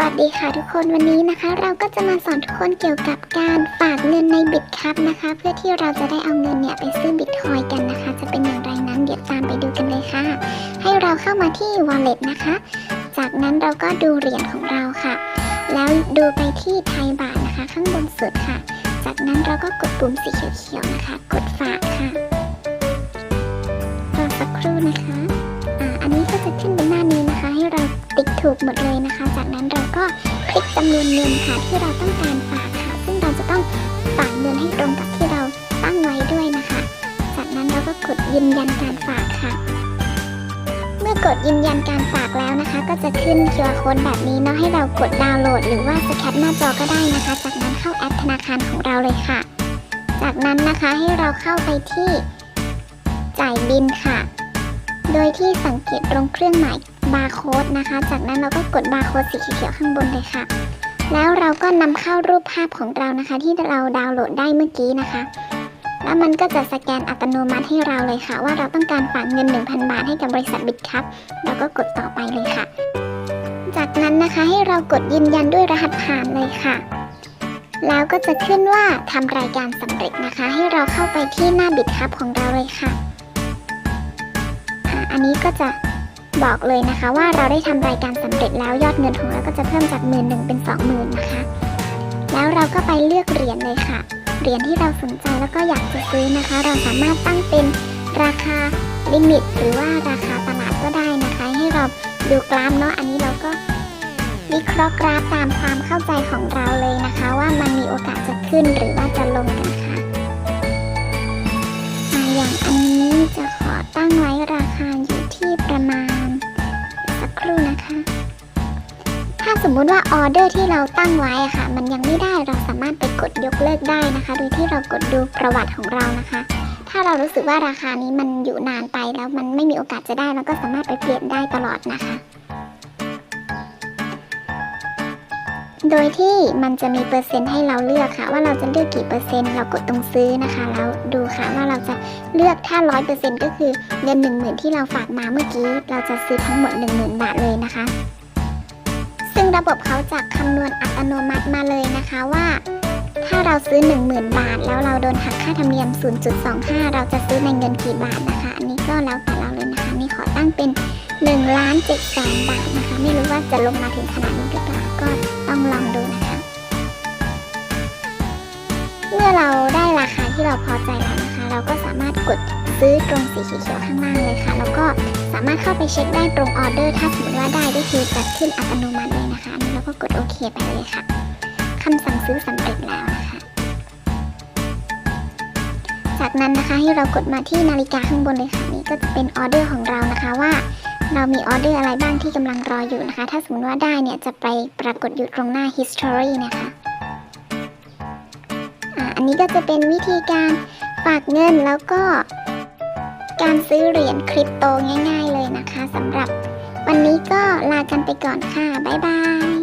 วัสดีค่ะทุกคนวันนี้นะคะ เราก็จะมาสอนทุกคนเกี่ยวกับการฝากเงินในบิตคัพนะคะ เพื่อที่เราจะได้เอาเงินเนี่ยไปซื้อบิตคอยกันนะคะ จะเป็นอย่างไรนั้นเดี๋ยวตามไปดูกันเลยค่ะ ให้เราเข้ามาที่ wallet นะคะ จากนั้นเราก็ดูเหรียญของเราค่ะ แล้วดูไปที่ไทยบาทนะคะ ข้างบนสุดค่ะ จากนั้นเราก็กดปุ่มสีเขียวๆนะคะ กดฝากค่ะรอสักครู่นะคะอ่าอันนี้ก็จะขึ้นเป็นหน้านี้นะคะ ให้เราติ๊กถูกหมดเลยนะคะ ก็คลิกจำนวนเงินค่ะที่เราต้องการฝากค่ะ ซึ่งเราจะต้องฝากเงินให้ตรงกับที่เราตั้งไว้ด้วยนะคะ จากนั้นเราก็กดยืนยันการฝากค่ะ เมื่อกดยืนยันการฝากแล้วนะคะ ก็จะขึ้น QR code แบบนี้เนาะให้เรากดดาวน์โหลด หรือว่าสแคปหน้าจอก็ได้นะคะ จากนั้นเข้าแอปธนาคารของเราเลยค่ะ จากนั้นนะคะให้เราเข้าไปที่จ่ายบินค่ะ โดยที่สังเกตตรงเครื่องหมาย บาร์โค้ดนะคะ จากนั้นเราก็กดบาร์โค้ดสีเขียวข้างบนเลยค่ะ แล้วเราก็นำเข้ารูปภาพของเรานะคะ ที่เราดาวน์โหลดได้เมื่อกี้นะคะ แล้วมันก็จะสแกนอัตโนมัติให้เราเลยค่ะ ว่าเราต้องการฝากเงิน 1,000 บาทให้กับบริษัทบิตคัพเราก็กดต่อไปเลยค่ะ จากนั้นนะคะให้เรากดยืนยันด้วยรหัสผ่านเลยค่ะแล้วก็จะขึ้นว่าทำรายการสำเร็จนะคะ ให้เราเข้าไปที่หน้าบิตคัพของเราเลยค่ะ อันนี้ก็จะ บอกเลยนะคะว่าเราได้ทำรายการสำเร็จแล้วยอดเงินของเราก็จะเพิ่มจากหมื่นหนึ่งเป็นสองหมื่นนะคะ แล้วเราก็ไปเลือกเหรียญเลยค่ะ เหรียญที่เราสนใจแล้วก็อยากจะซื้อนะคะ เราสามารถตั้งเป็นราคาลิมิต หรือว่าราคาตลาดก็ได้นะคะ ให้เราดูกราฟเนาะอันนี้เราก็วิเคราะห์กราฟตามความเข้าใจของเราเลยนะคะ ว่ามันมีโอกาสจะขึ้นหรือว่าจะลงกันค่ะ สมมุติว่าออเดอร์ที่เราตั้งไว้ค่ะ มันยังไม่ได้เราสามารถไปกดยกเลิกได้นะคะ โดยที่เรากดดูประวัติของเรานะคะ ถ้าเรารู้สึกว่าราคานี้มันอยู่นานไปแล้วมันไม่มีโอกาสจะได้เราก็สามารถไปเปลี่ยนได้ตลอดนะคะ โดยที่มันจะมีเปอร์เซ็นต์ให้เราเลือกค่ะ ว่าเราจะเลือกกี่เปอร์เซ็นต์เรากดตรงซื้อนะคะ แล้วดูค่ะว่าเราจะเลือกถ้าร้อยเปอร์เซ็นต์ก็คือเงินหนึ่งหมื่นที่เราฝากมาเมื่อกี้ เราจะซื้อทั้งหมดหนึ่งหมื่นบาทเลยนะคะ ซึ่งระบบเขาจะคำนวณอัตโนมัติมาเลยนะคะว่า ถ้าเราซื้อ 10,000 บาท แล้วเราโดนหักค่าธรรมเนียม 0.25 เราจะซื้อในเงินกี่บาทนะคะ อันนี้ก็แล้วแต่เราเลยนะคะ นี่ขอตั้งเป็น1ล้าน7แสนบาทนะคะ ไม่รู้ว่าจะลงมาถึงขนาดนี้หรือเปล่าก็ต้องลองดูนะคะ เมื่อเราได้ราคาที่เราพอใจแล้วนะคะ เราก็สามารถกด ซื้อตรงสีเขียวข้างล่างเลยค่ะ แล้วก็สามารถเข้าไปเช็คได้ตรงออเดอร์ ถ้าสมมติว่าได้ก็คือจะขึ้นอัตโนมัติเลยนะคะอันนี้เราก็กดโอเคไปเลยค่ะคำสั่งซื้อสำเร็จแล้วนะคะจากนั้นนะคะให้เรากดมาที่นาฬิกาข้างบนเลยค่ะนี่ก็จะเป็นออเดอร์ของเรานะคะว่า เรามีออเดอร์อะไรบ้างที่กำลังรออยู่นะคะ ถ้าสมมติว่าได้เนี่ยจะไปปรากฏอยู่ตรงหน้า history นะคะอันนี้ก็จะเป็นวิธีการฝากเงินแล้วก็ การซื้อเหรียญคริปโตง่าย ๆ เลยนะคะสำหรับวันนี้ก็ลากันไปก่อนค่ะ บ๊ายบาย